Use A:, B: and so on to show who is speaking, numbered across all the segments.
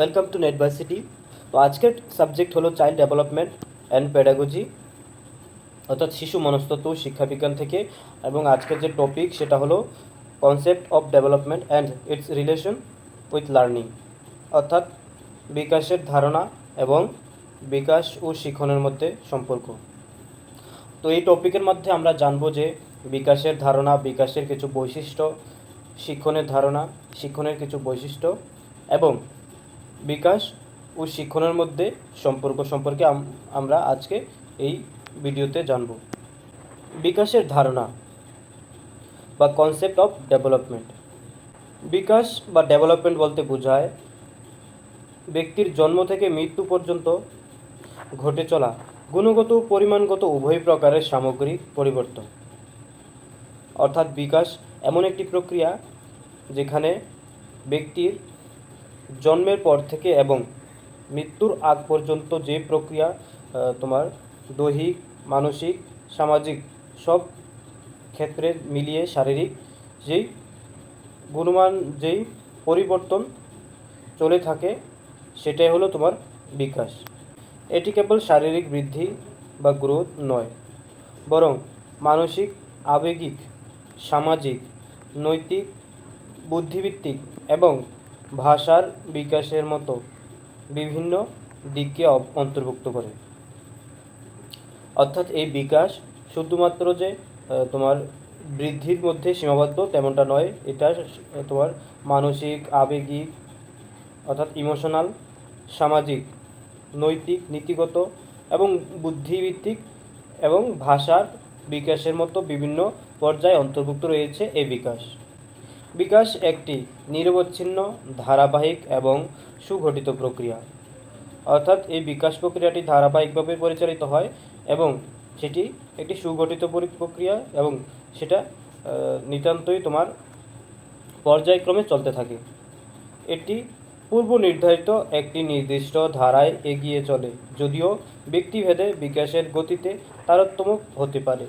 A: Welcome to net varsity তো আজকের subject হলো চাইল্ড ডেভেলপমেন্ট অ্যান্ড প্যাডাগজি অর্থাৎ শিশু মনস্তত্ত্ব শিক্ষাবিজ্ঞান থেকে। এবং আজকের যে টপিক সেটা হলো concept of development and its relation with learning অর্থাৎ বিকাশের ধারণা এবং বিকাশ ও শিক্ষণের মধ্যে সম্পর্ক। তো এই টপিকের মধ্যে আমরা জানব যে বিকাশের ধারণা, বিকাশের কিছু বৈশিষ্ট্য, শিক্ষণের ধারণা, শিক্ষণের কিছু বৈশিষ্ট্য এবং বিকাশ ও শিক্ষণের মধ্যে সম্পর্ক সম্পর্কে আমরা আজকে এই ভিডিওতে জানব। বিকাশের ধারণা বা কনসেপ্ট অফ ডেভেলপমেন্ট বিকাশ বা ডেভেলপমেন্ট বলতে বোঝায় ব্যক্তির জন্ম থেকে মৃত্যু পর্যন্ত ঘটে চলা গুণগত পরিমাণগত উভয় প্রকারের সামগ্রিক পরিবর্তন। অর্থাৎ বিকাশ এমন একটি প্রক্রিয়া যেখানে ব্যক্তির জন্মের পর থেকে এবং মৃত্যুর আগ পর্যন্ত যে প্রক্রিয়া তোমার দৈহিক, মানসিক, সামাজিক সব ক্ষেত্রে মিলিয়ে শারীরিক যেই গুণমান, যেই পরিবর্তন চলে থাকে, সেটাই হলো তোমার বিকাশ। এটি কেবল শারীরিক বৃদ্ধি বা গ্রোথ নয়, বরং মানসিক, আবেগিক, সামাজিক, নৈতিক বুদ্ধিভিত্তিক এবং ভাষার বিকাশের মতো বিভিন্ন দিককে অন্তর্ভুক্ত করে। অর্থাৎ এই বিকাশ শুধুমাত্র যে তোমার বৃদ্ধির মধ্যে সীমাবদ্ধ তেমনটা নয়, এটা তোমার মানসিক, আবেগিক, অর্থাৎ ইমোশনাল, সামাজিক, নৈতিক, নীতিগত এবং বুদ্ধিভিত্তিক এবং ভাষার বিকাশের মতো বিভিন্ন পর্যায়ে অন্তর্ভুক্ত রয়েছে এই বিকাশ। বিকাশ একটি নিরবচ্ছিন্ন, ধারাবাহিক এবং সুঘটিত প্রক্রিয়া। অর্থাৎ এই বিকাশ প্রক্রিয়াটি ধারাবাহিকভাবে পরিচালিত হয় এবং সেটি একটি সুগঠিত প্রক্রিয়া এবং সেটা নিতান্তই তোমার পর্যায়ক্রমে চলতে থাকে। এটি পূর্ব নির্ধারিত একটি নির্দিষ্ট ধারায় এগিয়ে চলে, যদিও ব্যক্তিভেদে বিকাশের গতিতে তারতম্য হতে পারে।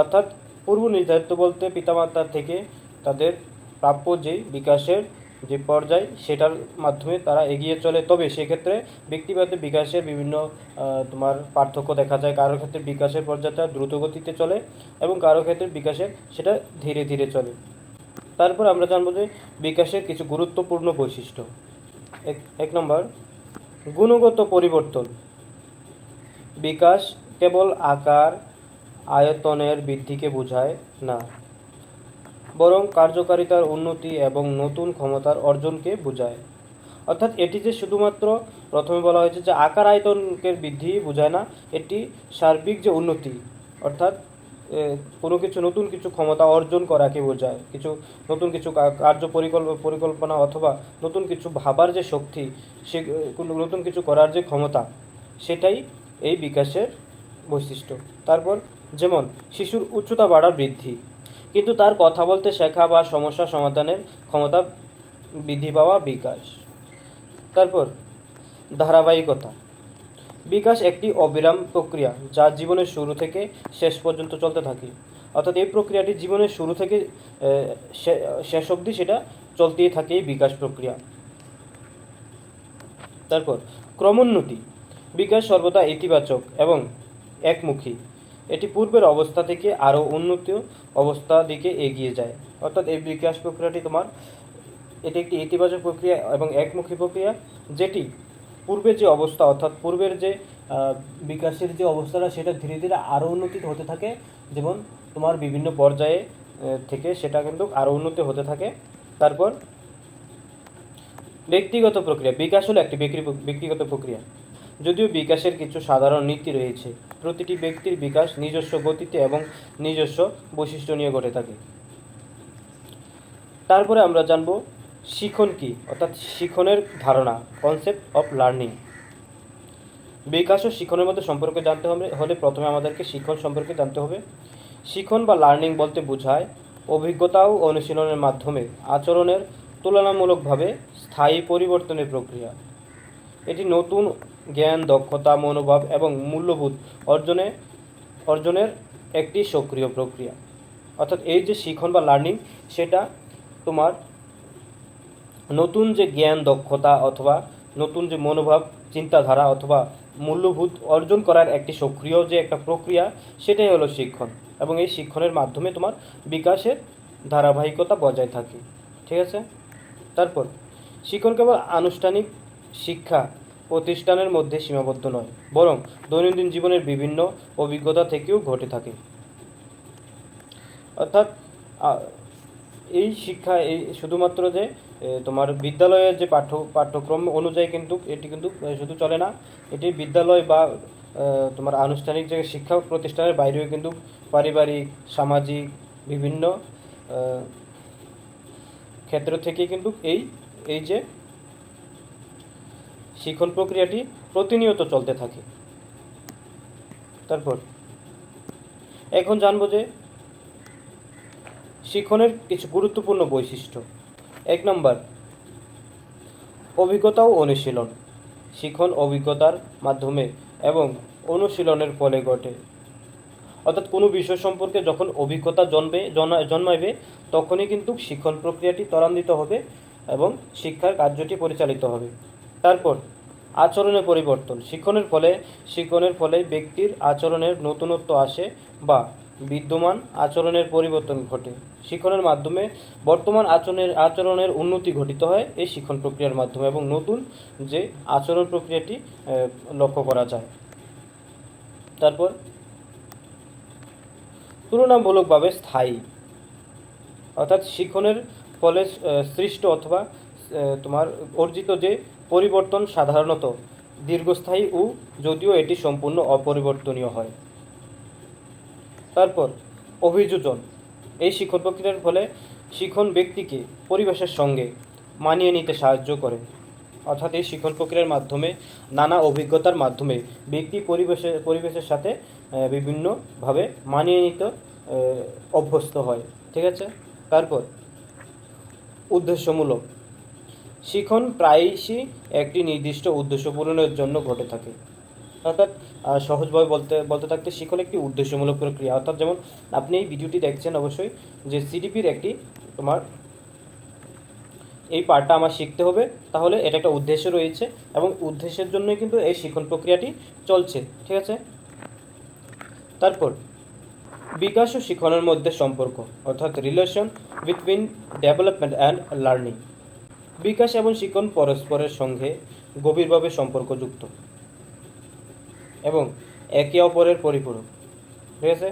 A: অর্থাৎ পূর্ব নির্ধারিত বলতে পিতামাতার থেকে তাদের প্রাপ্য যে বিকাশের যে পর্যায় সেটার মাধ্যমে তারা এগিয়ে চলে। তবে সেক্ষেত্রে ব্যক্তিগত বিকাশের বিভিন্ন তোমার পার্থক্য দেখা যায়। কারোর ক্ষেত্রে বিকাশের পর্যায়টা দ্রুত গতিতে চলে এবং কারোর ক্ষেত্রে বিকাশের সেটা ধীরে ধীরে চলে। তারপর আমরা জানব যে বিকাশের কিছু গুরুত্বপূর্ণ বৈশিষ্ট্য। এক এক নম্বর, গুণগত পরিবর্তন। বিকাশ কেবল আকার আয়তনের বৃদ্ধিকে বোঝায় না। বরং কার্যকারিতার উন্নতি এবং নতুন ক্ষমতার অর্জনকে বোঝায়। অর্থাৎ এটি যে শুধুমাত্র প্রথমে বলা হয়েছে যে আকার আয়তনকে বৃদ্ধি বোঝায় না, এটি সার্বিক যে উন্নতি, অর্থাৎ কোনো কিছু নতুন কিছু ক্ষমতা অর্জন করাকে বোঝায়। কিছু নতুন কিছু কার্য পরিকল্পনা অথবা নতুন কিছু ভাবার যে শক্তি, সে নতুন কিছু করার যে ক্ষমতা, সেটাই এই বিকাশের বৈশিষ্ট্য। তারপর যেমন শিশুর উচ্চতা বাড়া বৃদ্ধি। কিন্তু তার কথা বলতে শেখা বা সমস্যা সমাধানের ক্ষমতা বৃদ্ধি পাওয়া বিকাশ। তারপর, ধারাবাহিকতা। বিকাশ একটি অবিরাম প্রক্রিয়া যা জীবনের শুরু থেকে শেষ পর্যন্ত চলতে থাকে। অর্থাৎ এই প্রক্রিয়াটি জীবনের শুরু থেকে শেষ অবধি সেটা চলতেই থাকে এই বিকাশ প্রক্রিয়া। তারপর, ক্রমোন্নতি। বিকাশ সর্বদা ইতিবাচক এবং একমুখী। এটি পূর্বের অবস্থা থেকে আরও উন্নত অবস্থা দিকে এগিয়ে যায়। অর্থাৎ এই বিকাশ প্রক্রিয়াটি তোমার, এটি একটি ইতিবাচক প্রক্রিয়া এবং একমুখী প্রক্রিয়া, যেটি পূর্বের যে অবস্থা, অর্থাৎ পূর্বের যে বিকাশের যে অবস্থাটা, সেটা ধীরে ধীরে আরও উন্নতি হতে থাকে। যেমন তোমার বিভিন্ন পর্যায়ে থেকে সেটা কিন্তু আরও উন্নতি হতে থাকে। তারপর ব্যক্তিগত প্রক্রিয়া, বিকাশ হলো একটি ব্যক্তি- ব্যক্তিগত প্রক্রিয়া। যদিও বিকাশের কিছু সাধারণ নীতি রয়েছে প্রতিটি ব্যক্তির বিকাশ নিজস্ব গতিতে এবং নিজস্ব বৈশিষ্ট্য নিয়ে ঘটে থাকে। তারপরে আমরা জানব শিখন কি, অর্থাৎ শিখনের ধারণা কনসেপ্ট অফ লার্নিং বিকাশ ও শিখনের মধ্যে সম্পর্ক জানতে হবে, হলে প্রথমে আমাদেরকে শিখন সম্পর্কে জানতে হবে। শিখন বা লার্নিং বলতে বোঝায় অভিজ্ঞতা ও অনুশীলনের মাধ্যমে আচরণের তুলনামূলকভাবে স্থায়ী পরিবর্তনের প্রক্রিয়া। এটি নতুন জ্ঞান, দক্ষতা, মনোভাব এবং মূল্যবোধ অর্জনে, অর্জনের একটি সক্রিয় প্রক্রিয়া। অর্থাৎ এই যে শিখন বা লার্নিং সেটা তোমার নতুন যে জ্ঞান, দক্ষতা অথবা নতুন যে মনোভাব, চিন্তাধারা অথবা মূল্যবোধ অর্জন করার একটি সক্রিয় যে একটা প্রক্রিয়া, সেটাই হলো শিক্ষণ। এবং এই শিক্ষণের মাধ্যমে তোমার বিকাশের ধারাবাহিকতা বজায় থাকে। ঠিক আছে? তারপর শিক্ষণ কেবল আনুষ্ঠানিক শিক্ষা প্রতিষ্ঠানের মধ্যে সীমাবদ্ধ নয়, বরং দৈনন্দিন জীবনের বিভিন্ন অভিজ্ঞতা থেকেও ঘটে থাকে। অর্থাৎ এই শিক্ষা, এই শুধুমাত্র যে তোমার বিদ্যালয়ের যে পাঠ্য, পাঠ্যক্রম অনুযায়ী কিন্তু এটি কিন্তু শুধু চলে না, এটি বিদ্যালয় বা তোমার আনুষ্ঠানিক যে শিক্ষা প্রতিষ্ঠানের বাইরেও কিন্তু পারিবারিক, সামাজিক, বিভিন্ন ক্ষেত্র থেকে কিন্তু এই এই যে শিক্ষণ প্রক্রিয়াটি প্রতিনিয়ত চলতে থাকে। তারপর, এখন জানব যে শিখনের কিছু গুরুত্বপূর্ণ বৈশিষ্ট্য। এক নম্বর, অভিজ্ঞতা ও অনুশীলন। শিখন অভিজ্ঞতার মাধ্যমে এবং অনুশীলনের ফলে ঘটে। অর্থাৎ কোনো বিষয় সম্পর্কে যখন অভিজ্ঞতা জন্মা- জন্মাইবে, তখনই কিন্তু শিক্ষণ প্রক্রিয়াটি ত্বরান্বিত হবে এবং শিক্ষার কার্যটি পরিচালিত হবে। তারপর আচরণের পরিবর্তন। শিক্ষণের ফলে শিক্ষণের ফলে ব্যক্তির আচরণের নতুনত্ব আসে বা বিদ্যমান আচরণের পরিবর্তন ঘটে। শিক্ষণের মাধ্যমে বর্তমান আচরণের আচরণের উন্নতি ঘটিত হয় এই শিক্ষণ প্রক্রিয়ার মাধ্যমে এবং নতুন যে আচরণ প্রক্রিয়াটি লক্ষ্য করা যায়। তারপর তুলনামূলকভাবে স্থায়ী। অর্থাৎ শিক্ষণের ফলে সৃষ্ট অথবা তোমার অর্জিত যে পরিবর্তন সাধারণত দীর্ঘস্থায়ী ও যদিও এটি সম্পূর্ণ অপরিবর্তনীয় হয়। তারপর, অভিযোজন। এই শিক্ষণ প্রক্রিয়ার ফলে শিক্ষণ ব্যক্তিকে পরিবেশের সঙ্গে মানিয়ে নিতে সাহায্য করে। অর্থাৎ এই শিক্ষণ প্রক্রিয়ার মাধ্যমে নানা অভিজ্ঞতার মাধ্যমে ব্যক্তি পরিবেশের পরিবেশের সাথে বিভিন্নভাবে মানিয়ে নিতে অভ্যস্ত হয়। ঠিক আছে? তারপর, উদ্দেশ্যমূলক। শিখন প্রায়শই একটি নির্দিষ্ট উদ্দেশ্য পূরণের জন্য ঘটে থাকে। অর্থাৎ সহজভাবে বলতে বলতে থাকতে শিখন একটি উদ্দেশ্যমূলক প্রক্রিয়া। অর্থাৎ যেমন আপনি এই ভিডিওটি দেখছেন অবশ্যই যে সিডিপির একটি তোমার এই পার্টটা আমার শিখতে হবে, তাহলে এটা একটা উদ্দেশ্য রয়েছে এবং উদ্দেশ্যের জন্যই কিন্তু এই শিক্ষণ প্রক্রিয়াটি চলছে, ঠিক আছে? তারপর, বিকাশ ও শিক্ষণের মধ্যে সম্পর্ক, অর্থাৎ relation between development and learning বিকাশ এবং শিক্ষণ পরস্পরের সঙ্গে গভীরভাবে সম্পর্কযুক্ত এবং একে অপরের পরিপূরক। ঠিক আছে?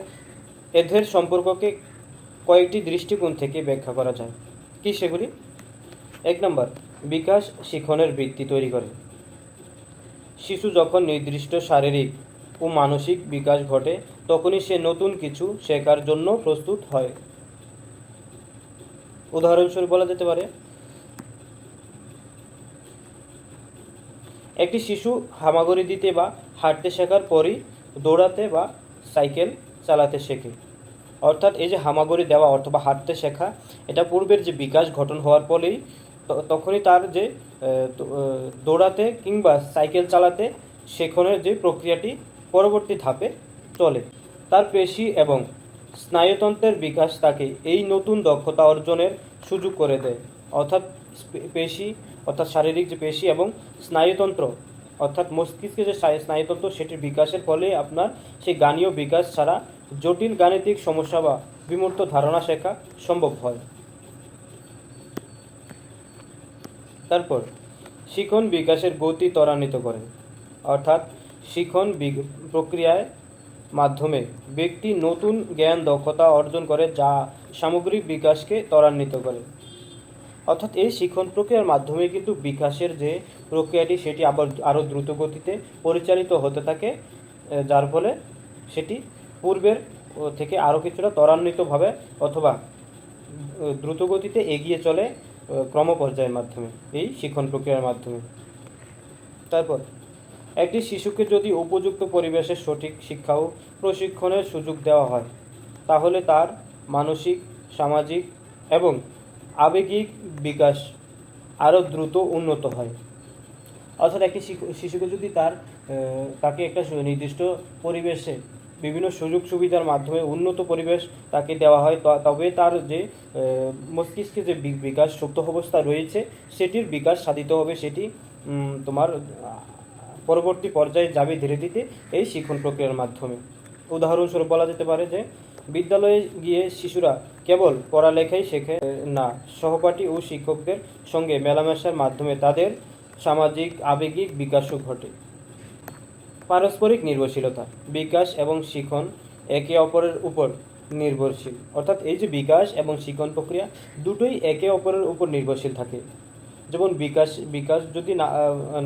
A: এদের সম্পর্ককে কয়েকটি দৃষ্টিকোণ থেকে ব্যাখ্যা করা যায়। কি সেগুলি? এক নম্বর, বিকাশ শিক্ষণের বৃত্তি তৈরি করে। শিশু যখন নির্দিষ্ট শারীরিক ও মানসিক বিকাশ ঘটে, তখনই সে নতুন কিছু শেখার জন্য প্রস্তুত হয়। উদাহরণস্বরূপ বলা যেতে পারে একটি শিশু হামাগুড়ি দিতে বা হাঁটতে শেখার পরই দৌড়াতে বা সাইকেল চালাতে শেখে। অর্থাৎ এই যে হামাগুড়ি দেওয়া অথবা হাঁটতে শেখা, এটা পূর্বের যে বিকাশ গঠন হওয়ার ফলেই তখনই তার যে দৌড়াতে কিংবা সাইকেল চালাতে শেখনের যে প্রক্রিয়াটি পরবর্তী ধাপে চলে। তার পেশি এবং স্নায়ুতন্ত্রের বিকাশ তাকে এই নতুন দক্ষতা অর্জনের সুযোগ করে দেয়। অর্থাৎ পেশি অর্থাৎ শারীরিক যে পেশি এবং স্নায়ুতন্ত্র, অর্থাৎ মস্তিষ্কের যে স্নায়ুতন্ত্র, সেটির বিকাশের ফলে আপনার সেই গানীয় বিকাশ ছাড়া জটিল গাণিতিক সমস্যা বা বিমূর্ত ধারণা শেখা সম্ভব হয়। তারপর, শিখন বিকাশের গতি ত্বরান্বিত করে। অর্থাৎ, শিখন প্রক্রিয়ায় মাধ্যমে ব্যক্তি নতুন জ্ঞান, দক্ষতা অর্জন করে যা সামগ্রিক বিকাশকে ত্বরান্বিত করে। অর্থাৎ এই শিক্ষণ প্রক্রিয়ার মাধ্যমে কিন্তু বিকাশের যে প্রক্রিয়াটি সেটি আবার আরও দ্রুত গতিতে পরিচালিত হতে থাকে যার ফলে সেটি পূর্বের থেকে আরও কিছুটা ত্বরান্বিতভাবে অথবা উম, দ্রুত গতিতে এগিয়ে চলে ক্রমপর্যায়ের মাধ্যমে এই শিক্ষণ প্রক্রিয়ার মাধ্যমে। তারপর একটি শিশুকে যদি উপযুক্ত পরিবেশে সঠিক শিক্ষা ও প্রশিক্ষণের সুযোগ দেওয়া হয় তাহলে তার মানসিক সামাজিক এবং আবেগিক বিকাশ আরও দ্রুত উন্নত হয়। অর্থাৎ একটি শিশুকে যদি তার তাকে একটা নির্দিষ্ট পরিবেশে বিভিন্ন সুযোগ সুবিধার মাধ্যমে উন্নত পরিবেশ তাকে দেওয়া হয় তবে তার যে মস্তিষ্কে যে বিকাশ সুপ্ত অবস্থা রয়েছে, সেটির বিকাশ সাধিত হবে, সেটি তোমার, পরবর্তী পর্যায়ে যাবে ধীরে ধীরে এই শিক্ষণ প্রক্রিয়ার মাধ্যমে। উদাহরণস্বরূপ বলা যেতে পারে যে বিদ্যালয়ে গিয়ে শিশুরা কেবল পড়ালেখাই শেখে না, সহপাঠী ও শিক্ষকদের সঙ্গে মেলামেশার মাধ্যমে তাদের সামাজিক, আবেগিক বিকাশও ঘটে। পারস্পরিক নির্ভরশীলতা, বিকাশ এবং শিখন একে অপরের উপর নির্ভরশীল। অর্থাৎ এই যে বিকাশ এবং শিখন প্রক্রিয়া দুটোই একে অপরের উপর নির্ভরশীল থাকে। যেমন বিকাশ বিকাশ যদি না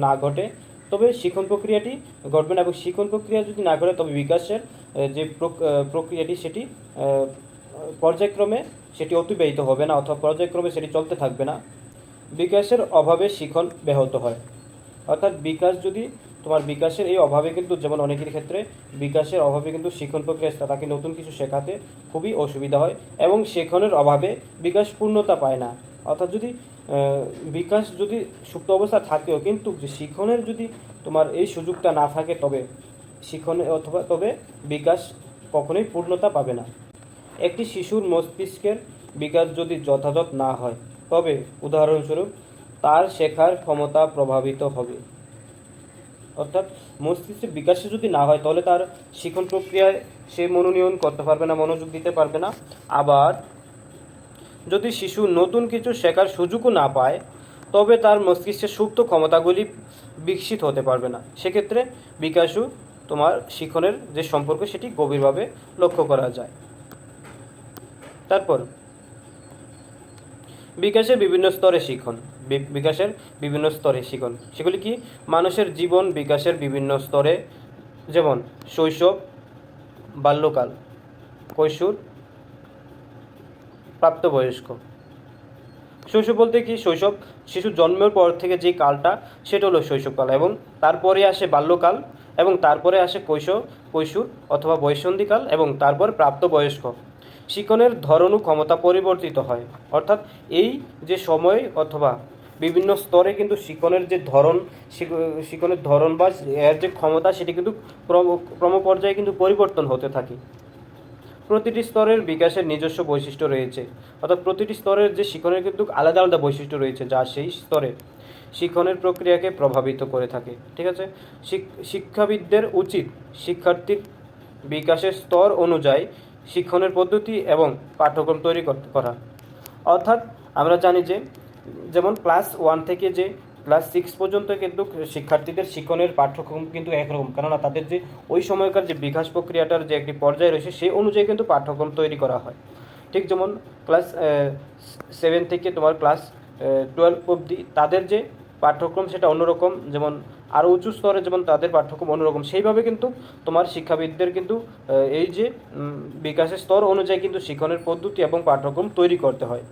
A: না ঘটে তবে শিখন প্রক্রিয়াটি ঘটবে না এবং শিখন প্রক্রিয়া যদি না ঘটে, তবে বিকাশের যে প্রক্রিয়াটি সেটি পর্যায়ক্রমে সেটি অতিবাহিত হবে না অথবা পর্যায়ক্রমে সেটি চলতে থাকবে না। বিকাশের অভাবে শিখন ব্যাহত হয়। অর্থাৎ বিকাশ যদি তোমার বিকাশের এই অভাবে কিন্তু, যেমন অনেকের ক্ষেত্রে বিকাশের অভাবে কিন্তু শিখন প্রক্রিয়া তাকে নতুন কিছু শেখাতে খুবই অসুবিধা হয় এবং শেখনের অভাবে বিকাশ পূর্ণতা পায় না। অর্থাৎ যদি বিকাশ যদি সুপ্ত অবস্থা থাকেও, কিন্তু শিখনের যদি তোমার এই সুযোগটা না থাকে, তবে শিখনে অথবা তবে বিকাশ কখনোই পূর্ণতা পাবে না। একটি শিশুর মস্তিষ্কের বিকাশ যদি যথাযথ না হয়, তবে উদাহরণস্বরূপ তার শেখার ক্ষমতা প্রভাবিত হবে। অর্থাৎ মস্তিষ্কের বিকাশে যদি না হয়, তাহলে তার শিখন প্রক্রিয়ায় সে মনোনিয়ন করতে পারবে না, মনোযোগ দিতে পারবে না। আবার যদি শিশু নতুন কিছু শেখার সুযোগও না পায়, তবে তার মস্তিষ্কের সুপ্ত ক্ষমতাগুলি বিকশিত হতে পারবে না। সেক্ষেত্রে বিকাশও তোমার শিখনের যে সম্পর্ক, সেটি গভীরভাবে লক্ষ্য করা যায়। তারপর, বিকাশের বিভিন্ন স্তরে শিখন বিকাশের বিভিন্ন স্তরে শিখন সেগুলি কি? মানুষের জীবন বিকাশের বিভিন্ন স্তরে, যেমন শৈশব, বাল্যকাল, কৈশোর প্রাপ্তবয়স্ক। শৈশব বলতে কি শৈশব? শিশু জন্মের পর থেকে যে কালটা, সেটা হলো শৈশবকাল এবং তারপরে আসে বাল্যকাল এবং তারপরে আসে কৈশোর কৈশোর অথবা বৈসন্ধিকাল এবং তারপর প্রাপ্তবয়স্ক। শিক্ষণের ধরন ক্ষমতা পরিবর্তিত হয়। অর্থাৎ এই যে সময় অথবা বিভিন্ন স্তরে কিন্তু শিক্ষণের যে ধরন শিক্ষণের ধরন বা এর যে ক্ষমতা, সেটি কিন্তু ক্রম ক্রম পর্যায়ে কিন্তু পরিবর্তন হতে থাকে। প্রতিটি স্তরের বিকাশের নিজস্ব বৈশিষ্ট্য রয়েছে। অর্থাৎ প্রতিটি স্তরের যে শিক্ষণের কিন্তু আলাদা আলাদা বৈশিষ্ট্য রয়েছে যা সেই স্তরে শিক্ষণের প্রক্রিয়াকে প্রভাবিত করে থাকে, ঠিক আছে? শিক্ষাবিদদের উচিত শিক্ষার্থীর বিকাশের স্তর অনুযায়ী শিক্ষণের পদ্ধতি এবং পাঠ্যক্রম তৈরি করা। অর্থাৎ আমরা জানি যে, যেমন ক্লাস ওয়ান থেকে যে ক্লাস সিক্স পর্যন্ত কিন্তু শিক্ষার্থীদের শিক্ষণের পাঠ্যক্রম কিন্তু একরকম। কেননা তাদের যে ওই সময়কার যে বিকাশ প্রক্রিয়াটার যে একটি পর্যায় রয়েছে, সেই অনুযায়ী কিন্তু পাঠ্যক্রম তৈরি করা হয়। ঠিক যেমন ক্লাস সেভেন থেকে তোমার ক্লাস টুয়েলভ অবধি তাদের যে পাঠ্যক্রম সেটা অন্যরকম, যেমন আরও উঁচু স্তরে যেমন তাদের পাঠ্যক্রম অন্যরকম। সেইভাবে কিন্তু তোমার শিক্ষাবিদদের কিন্তু এই যে বিকাশের স্তর অনুযায়ী কিন্তু শিক্ষণের পদ্ধতি এবং পাঠ্যক্রম তৈরি করতে হয়।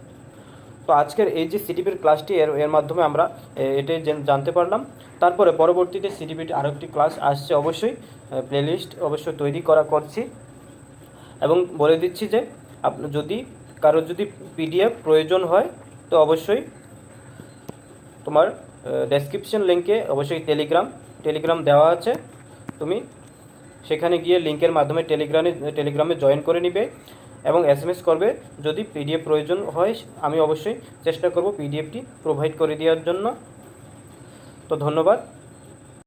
A: তো আজকের এই যে সিটিপির ক্লাসটি এর এর মাধ্যমে আমরা এ, এটাই জানতে পারলাম। তারপরে পরবর্তীতে সিটিপির আরও একটি ক্লাস আসছে অবশ্যই প্লেলিস্ট অবশ্যই তৈরি করা করছি। এবং বলে দিচ্ছি যে আপনি যদি কারোর যদি পিডিএফ প্রয়োজন হয় তো অবশ্যই তোমার ডেসক্রিপশন লিঙ্কে অবশ্যই টেলিগ্রাম টেলিগ্রাম দেওয়া আছে। তুমি সেখানে গিয়ে লিঙ্কের মাধ্যমে টেলিগ্রামে টেলিগ্রামে জয়েন করে নিবে। এবং এস এম এস করবে। যদি পিডিএফ প্রয়োজন হয়, আমি অবশ্যই চেষ্টা করব পিডিএফটি প্রোভাইড করে দেওয়ার জন্য। তো ধন্যবাদ।